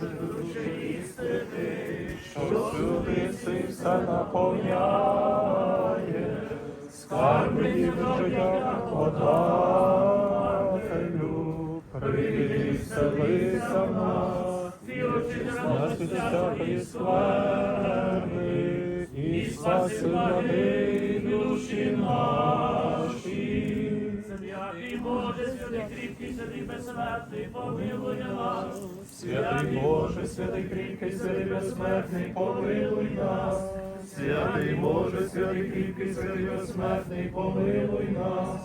душі істини, що всюди си наповняє, скарби життя подателю, прийди вселися в нас, нас від всякої і спаси влади душі наші. Святий кріпкий, святий безсмертний, помилуй нас. Святий Боже, святий кріпкий, святий безсмертний, помилуй нас. Святий Боже, святий кріпкий, святий безсмертний, помилуй нас.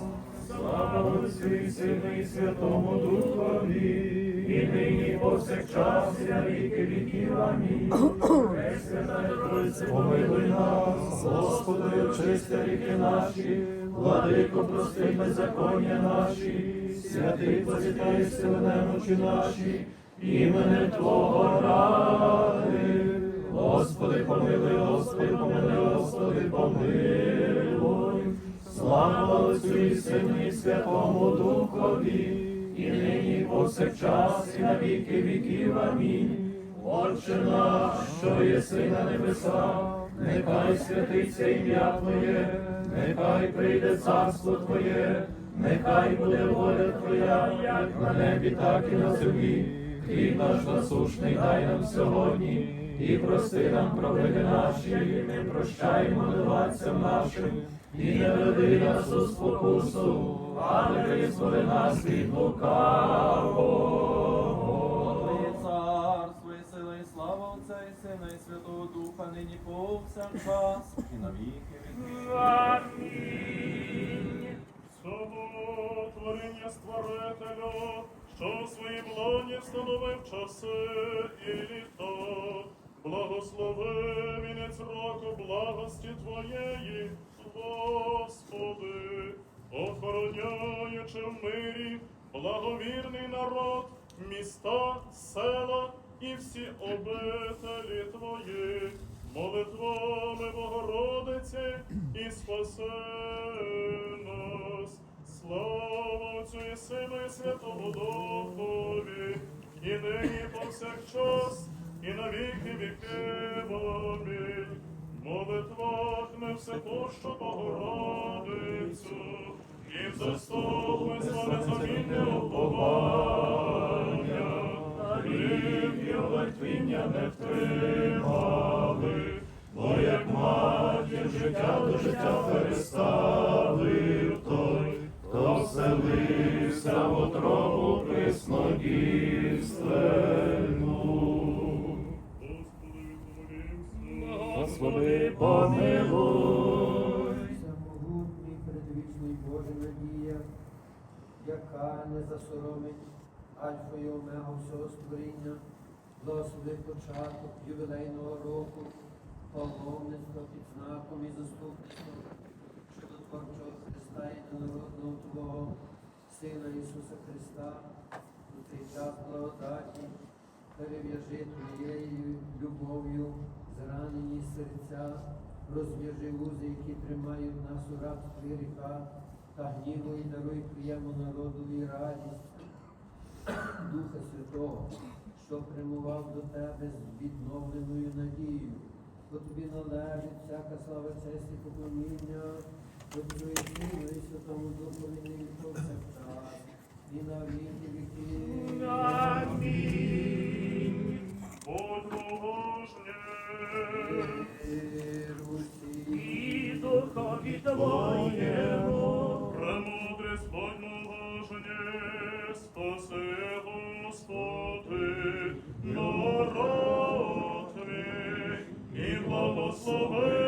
Слава Отцю і і Святому Духові, і нині повсякчас, і на віки віків. Амінь. Свята Помилуй нас, Господи, очисти ріки наші, владико, прости беззаконня наші, святий позітай сили немочі наші, іменем Твого ради. Господи, помилуй, Господи, помилуй, Господи, помилуй. Слава Отцю і Сину і Святому Духові, і нині і повсякчас, і на віки віків. Амінь. Отче наш, що єси на небесах, нехай святиться ім'я Твоє, нехай прийде царство Твоє, нехай буде воля Твоя, як на небі, так і на землі. Хліб наш насушний дай нам сьогодні, і прости нам провини наші, і ми прощаємо винуватцям нашим, і не веди нас у спокусу, але визволи нас від лукавого. Твоє царство і сила і слава Отця і Сина і Святого Духа, нині повсякчас і на віки. Амінь. Створителю, що в своїй блоні встановив часи і літо. Благослови вінець року благості Твоєї, Господи, охороняючи в мирі благовірний народ, міста, села і всі обителі Твої, молитвами Богородиці і спаси. Слава Отцю і Сину і Святому Духові, і нині повсякчас, і на віки віків. Амінь. Молитвах ми все пощу Богородицю, і в заступи слави замінне уповання, Рівні летвіння не втримали, бо як матір життя до життя хто вселився в отробу приснодійственну. Господи, помилуй. Всемогутній предвічний Боже надія, яка не засоромить альфа і омега всього створіння, благослови початок ювілейного року, паломництва під знаком і заступництвом чудотворчого Христа і народного Твого Сина Ісуса Христа, у цей час благодаті, перев'яжи Твоєю любов'ю зранені серця, розв'яжи вузи, які тримають нас у рабстві гріха та гніву і даруй приємну народові радість Духа Святого, що прямував до тебе з відновленою надією. Бо тобі належить всяка слава, честь і поклоніння, Спаси, Господи, народ твій, і благослови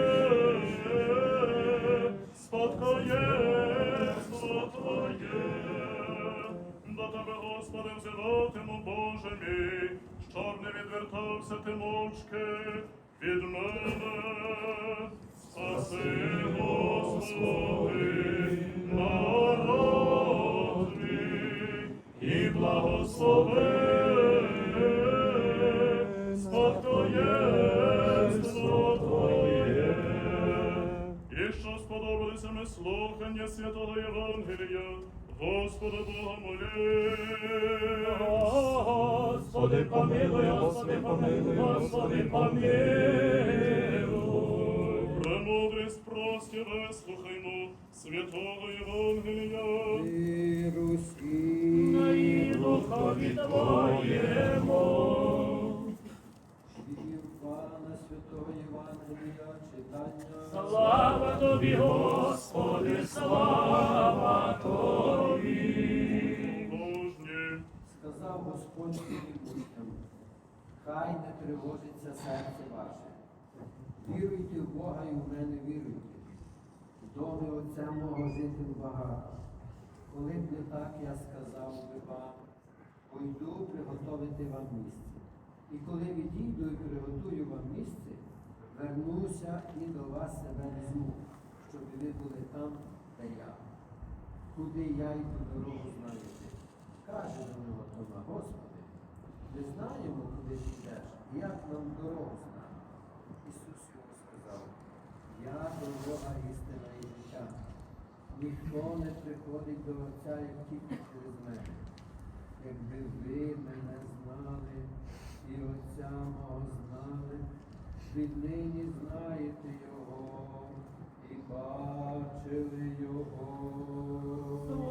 Твоє. До Тебе, Господи, взиватиму, Боже щоб не відвертався ти мовчки від мене. Спаси, Господи, народ і благослови спадкоємство Що ми слухання святого Євангелія, Господа Бога моли. Господи, помилуй, Господи, помилуй, Господи, помилуй. Премудрість прості вислухаймо святого Євангелія. На і духові Твоєму. Івана Святого Євангелія читання. Тобі, Господи, слава Тобі. Божні. Сказав Господь своїм учням, хай не тривожиться серце ваше. Віруйте в Бога і в мене віруйте. В домі Отця мого жити багато. Коли б не так я сказав би вам, пойду приготовити вам місце. І коли відійду і приготую вам місце, вернуся і до вас себе візьму, щоб ви були там, де я. Куди я йду дорогу знаєте. Каже до нього Тома, Господи, ми знаємо, куди ти йдеш, як нам дорогу знати. Ісус йому сказав, я дорога, істина і життя. Ніхто не приходить до Отця, як тільки через мене. Якби ви мене знали і Отця мого знали, віднині знаєте Його бачили Його.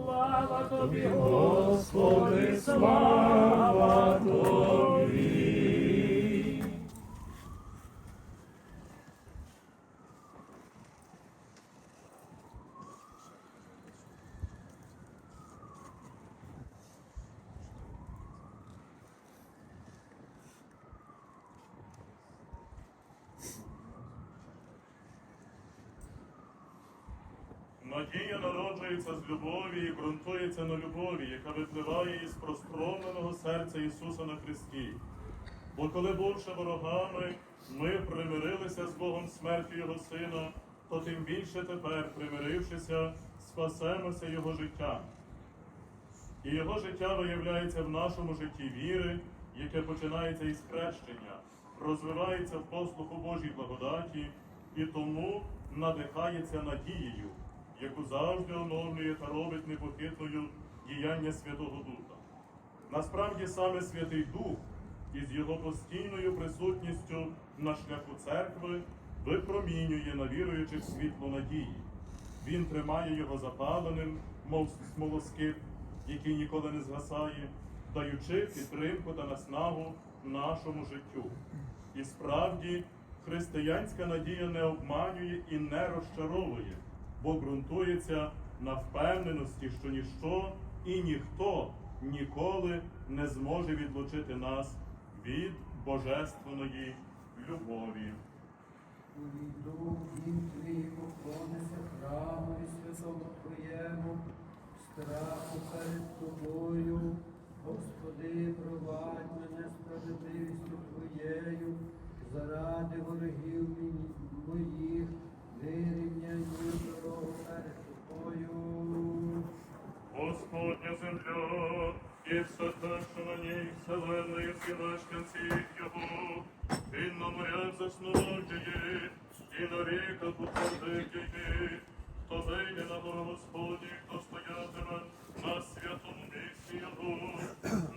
Слава Тобі, Господи, слава Надія народжується з любові і ґрунтується на любові, яка випливає із простромленого серця Ісуса на Христі. Бо коли бувши ворогами, ми примирилися з Богом смертю Його Сина, то тим більше тепер, примирившися, спасемося Його життям. І Його життя виявляється в нашому житті віри, яке починається із хрещення, розвивається в послуху Божій благодаті і тому надихається надією, яку завжди оновлює та робить непохитною діяння Святого Духа. Насправді саме Святий Дух із його постійною присутністю на шляху церкви випромінює на віруючих світло надії. Він тримає його запаленим, мов смолоскип, який ніколи не згасає, даючи підтримку та наснагу нашому життю. І справді, християнська надія не обманює і не розчаровує, бо ґрунтується на впевненості, що ніщо і ніхто ніколи не зможе відлучити нас від божественної любові. Увійду в дім твій, поклонися храму і святому Твоєму, страху перед тобою, Господи, провадь мене справедливістю Твоєю, заради ворогів моїх, Господня земля, і все те, що на ній вселенна, і всі мешканці його, він на морях заснував її, і на ріках утвердив її. Хто вийде на гору Господні, хто стоятиме на святому місці його,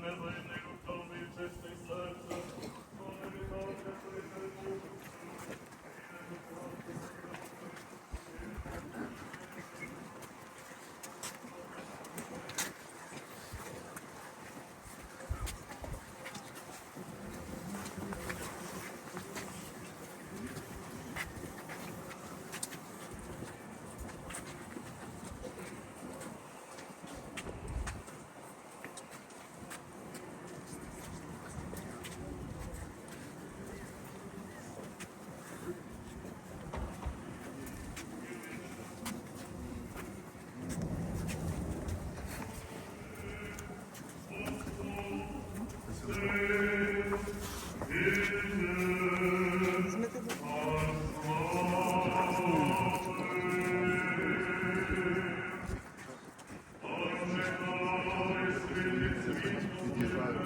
невинний руками і чистий серце.